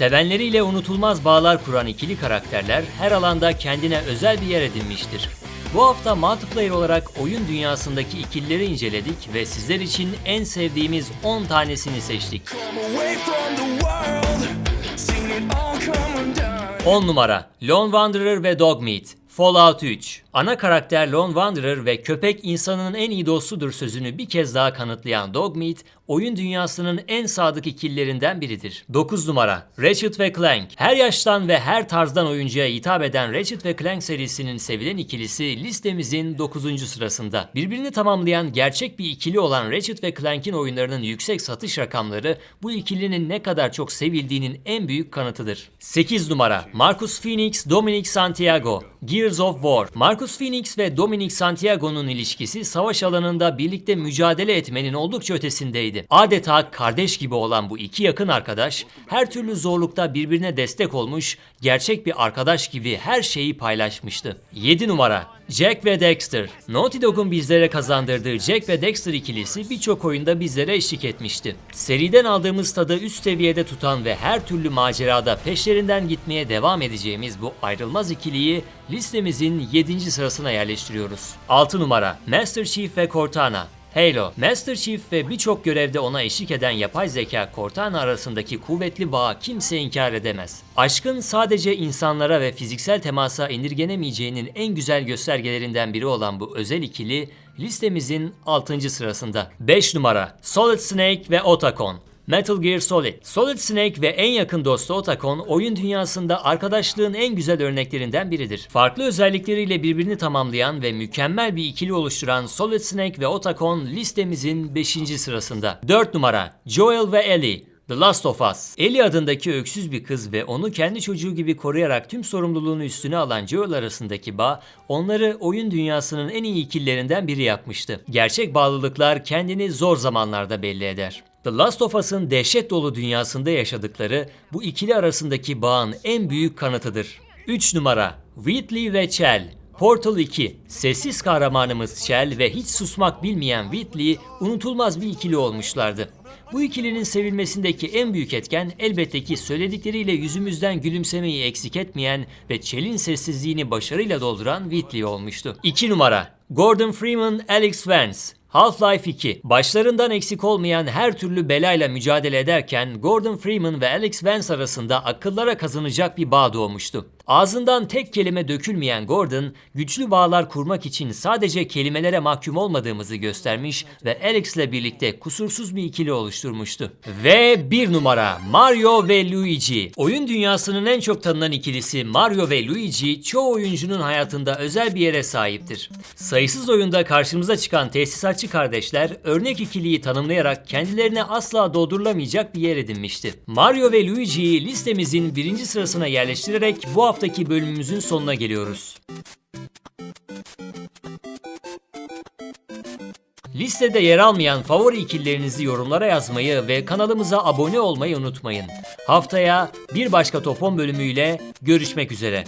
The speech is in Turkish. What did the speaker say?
Sevenleriyle unutulmaz bağlar kuran ikili karakterler her alanda kendine özel bir yer edinmiştir. Bu hafta multiplayer olarak oyun dünyasındaki ikilileri inceledik ve sizler için en sevdiğimiz 10 tanesini seçtik. away from the world. Seen it all come undone. 10 numara Lone Wanderer ve Dogmeat Fallout 3 Ana karakter Lone Wanderer ve köpek insanın en iyi dostudur sözünü bir kez daha kanıtlayan Dogmeat, oyun dünyasının en sadık ikililerinden biridir. 9 numara Ratchet ve Clank Her yaştan ve her tarzdan oyuncuya hitap eden Ratchet ve Clank serisinin sevilen ikilisi listemizin 9. sırasında. Birbirini tamamlayan gerçek bir ikili olan Ratchet ve Clank'in oyunlarının yüksek satış rakamları bu ikilinin ne kadar çok sevildiğinin en büyük kanıtıdır. 8 numara Marcus Phoenix, Dominic Santiago Gears of War Marcus Phoenix ve Dominic Santiago'nun ilişkisi savaş alanında birlikte mücadele etmenin oldukça ötesindeydi. Adeta kardeş gibi olan bu iki yakın arkadaş her türlü zorlukta birbirine destek olmuş, gerçek bir arkadaş gibi her şeyi paylaşmıştı. 7 numara Jack ve Dexter. Naughty Dog'un bizlere kazandırdığı Jack ve Dexter ikilisi birçok oyunda bizlere eşlik etmişti. Seriden aldığımız tadı üst seviyede tutan ve her türlü macerada peşlerinden gitmeye devam edeceğimiz bu ayrılmaz ikiliyi listemizin 7. sırasına yerleştiriyoruz. 6 numara Master Chief ve Cortana. Halo, Master Chief ve birçok görevde ona eşlik eden yapay zeka Cortana arasındaki kuvvetli bağı kimse inkar edemez. Aşkın sadece insanlara ve fiziksel temasa indirgenemeyeceğinin en güzel göstergelerinden biri olan bu özel ikili listemizin 6. sırasında. 5 numara Solid Snake ve Otacon. Metal Gear Solid. Solid Snake ve en yakın dostu Otacon oyun dünyasında arkadaşlığın en güzel örneklerinden biridir. Farklı özellikleriyle birbirini tamamlayan ve mükemmel bir ikili oluşturan Solid Snake ve Otacon listemizin 5. sırasında. 4 numara Joel ve Ellie. The Last of Us. Ellie adındaki öksüz bir kız ve onu kendi çocuğu gibi koruyarak tüm sorumluluğunu üstüne alan Joel arasındaki bağ onları oyun dünyasının en iyi ikililerinden biri yapmıştı. Gerçek bağlılıklar kendini zor zamanlarda belli eder. The Last of Us'ın dehşet dolu dünyasında yaşadıkları bu ikili arasındaki bağın en büyük kanıtıdır. 3 numara Wheatley ve Chell Portal 2. Sessiz kahramanımız Shell ve hiç susmak bilmeyen Whitley unutulmaz bir ikili olmuşlardı. Bu ikilinin sevilmesindeki en büyük etken elbette ki söyledikleriyle yüzümüzden gülümsemeyi eksik etmeyen ve Shell'in sessizliğini başarıyla dolduran Whitley olmuştu. 2 numara Gordon Freeman, Alex Vance Half-Life 2. Başlarından eksik olmayan her türlü belayla mücadele ederken Gordon Freeman ve Alex Vance arasında akıllara kazanacak bir bağ doğmuştu. Ağzından tek kelime dökülmeyen Gordon, güçlü bağlar kurmak için sadece kelimelere mahkum olmadığımızı göstermiş ve Alex'le birlikte kusursuz bir ikili oluşturmuştu. Ve bir numara Mario ve Luigi. Oyun dünyasının en çok tanınan ikilisi Mario ve Luigi çoğu oyuncunun hayatında özel bir yere sahiptir. Sayısız oyunda karşımıza çıkan tesisatçı kardeşler örnek ikiliyi tanımlayarak kendilerine asla doldurulamayacak bir yer edinmişti. Mario ve Luigi'yi listemizin birinci sırasına yerleştirerek bu haftaki bölümümüzün sonuna geliyoruz. Listede yer almayan favori ikililerinizi yorumlara yazmayı ve kanalımıza abone olmayı unutmayın. Haftaya bir başka Top 10 bölümüyle görüşmek üzere.